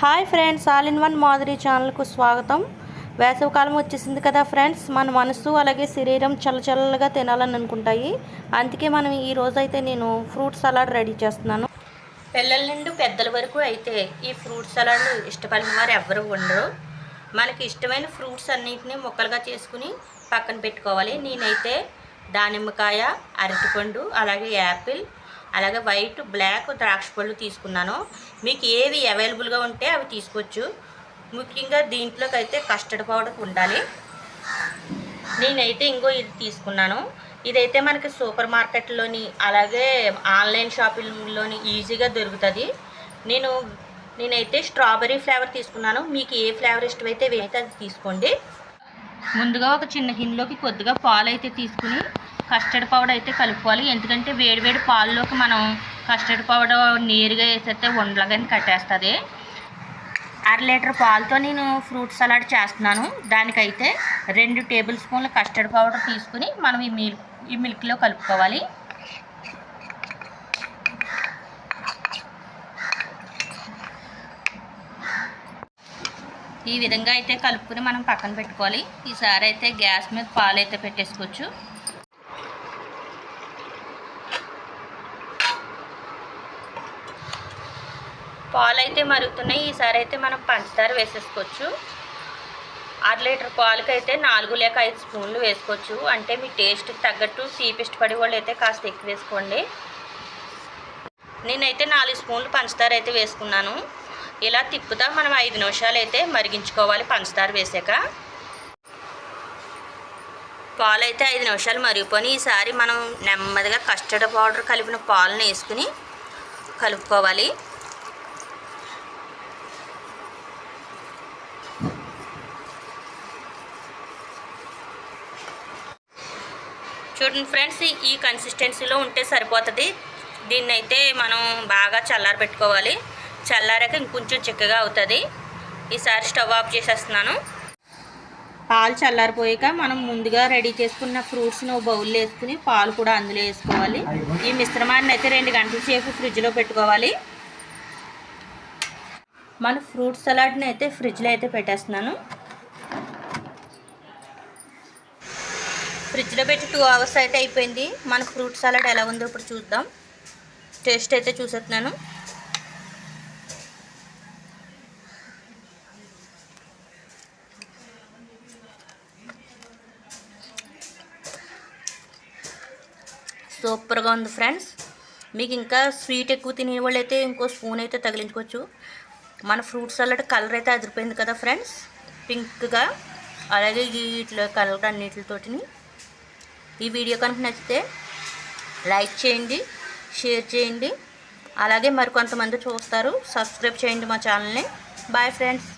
Hi friends all in one మాదిరి ఛానల్కు స్వాగతం. వేసవికాలం వచ్చేసింది కదా ఫ్రెండ్స్ మన మనసు అలాగే శరీరం చల్లచల్లగా తినాలని అనుకుంటాయి. అందుకే మనం ఈ రోజైతే నేను ఫ్రూట్ సలాడ్ రెడీ చేస్తున్నాను. పిల్లల నుండి పెద్దల వరకు అయితే ఈ ఫ్రూట్ సలాడ్లు ఇష్టపడిన వారు ఎవరు ఉండరు. మనకి ఇష్టమైన ఫ్రూట్స్ అన్నింటినీ ముక్కలుగా చేసుకుని పక్కన పెట్టుకోవాలి. నేనైతే దానిమ్మకాయ అరటిపండు అలాగే యాపిల్ అలాగే వైట్ బ్లాక్ ద్రాక్ష పళ్ళు తీసుకున్నాను. మీకు ఏవి అవైలబుల్గా ఉంటే అవి తీసుకోవచ్చు. ముఖ్యంగా దీంట్లోకి అయితే కస్టర్డ్ పౌడర్ ఉండాలి. నేనైతే ఇంకో ఇది తీసుకున్నాను. ఇదైతే మనకి సూపర్ మార్కెట్లోని అలాగే ఆన్లైన్ షాపింగ్లోని ఈజీగా దొరుకుతుంది. నేను నేనైతే స్ట్రాబెరీ ఫ్లేవర్ తీసుకున్నాను. మీకు ఏ ఫ్లేవర్ ఇష్టమైతే అయితే అది తీసుకోండి. ముందుగా ఒక చిన్న గిన్నెలోకి కొద్దిగా పాలు అయితే తీసుకుని కస్టర్డ్ పౌడర్ అయితే కలుపుకోవాలి. ఎందుకంటే వేడివేడి పాల్లోకి మనం కస్టర్డ్ పౌడర్ నేరుగా వేసేస్తే ఉండలగానే కట్టేస్తుంది. అర లీటర్ పాలతో నేను ఫ్రూట్ సలాడ్ చేస్తున్నాను. దానికైతే రెండు టేబుల్ స్పూన్ల కస్టర్డ్ పౌడర్ తీసుకుని మనం ఈ మిల్క్ ఈ మిల్క్లో కలుపుకోవాలి. ఈ విధంగా అయితే కలుపుకుని మనం పక్కన పెట్టుకోవాలి. ఈసారి అయితే గ్యాస్ మీద పాలు అయితే పెట్టేసుకోవచ్చు. పాలు అయితే మరుగుతున్నాయి. ఈసారి అయితే మనం పంచదార వేసేసుకోవచ్చు. అర లీటర్ పాలకైతే నాలుగు లేక ఐదు స్పూన్లు వేసుకోవచ్చు. అంటే మీ టేస్ట్కి తగ్గట్టు తీపి ఇష్టపడే వాళ్ళు అయితే కాస్త ఎక్కువ వేసుకోండి. నేనైతే నాలుగు స్పూన్లు పంచదార అయితే వేసుకున్నాను. ఇలా తిప్పుతా మనం ఐదు నిమిషాలు అయితే మరిగించుకోవాలి పంచదార వేసాక. పాలు అయితే ఐదు నిమిషాలు మరిగిపోయి ఈసారి మనం నెమ్మదిగా కస్టర్డ్ పౌడర్ కలిపిన పాలను వేసుకుని కలుపుకోవాలి. చూడండి ఫ్రెండ్స్ ఈ కన్సిస్టెన్సీలో ఉంటే సరిపోతుంది. దీన్ని అయితే మనం బాగా చల్లారి పెట్టుకోవాలి. చల్లారాక ఇంకొంచెం చిక్కగా అవుతుంది. ఈసారి స్టవ్ ఆఫ్ చేసేస్తున్నాను. పాలు చల్లారిపోయాక మనం ముందుగా రెడీ చేసుకున్న ఫ్రూట్స్ని బౌల్లో వేసుకుని పాలు కూడా అందులో వేసుకోవాలి. ఈ మిశ్రమాన్ని అయితే రెండు గంటల సేపు ఫ్రిడ్జ్లో పెట్టుకోవాలి. మన ఫ్రూట్ సలాడ్ని అయితే ఫ్రిడ్జ్లో అయితే పెట్టేస్తున్నాను. ఫ్రిడ్జ్లో పెట్టి టూ అవర్స్ అయితే అయిపోయింది. మన ఫ్రూట్ సలాడ్ ఎలా ఉందో ఇప్పుడు చూద్దాం. టేస్ట్ అయితే చూసేస్తున్నాను. సూపర్గా ఉంది ఫ్రెండ్స్. మీకు ఇంకా స్వీట్ ఎక్కువ తినే వాళ్ళు అయితే ఇంకో స్పూన్ అయితే తగిలించుకోవచ్చు. మన ఫ్రూట్ సలాడ్ కలర్ అయితే అదిరిపోయింది కదా ఫ్రెండ్స్. పింక్గా. అలాగే వీటిలో కలర్ అన్నిటితోటిని ఈ వీడియో కనుక నచ్చితే లైక్ చేయండి షేర్ చేయండి. అలాగే మరికొంతమంది చూస్తారు. సబ్స్క్రైబ్ చేయండి మా ఛానల్ని. Bye friends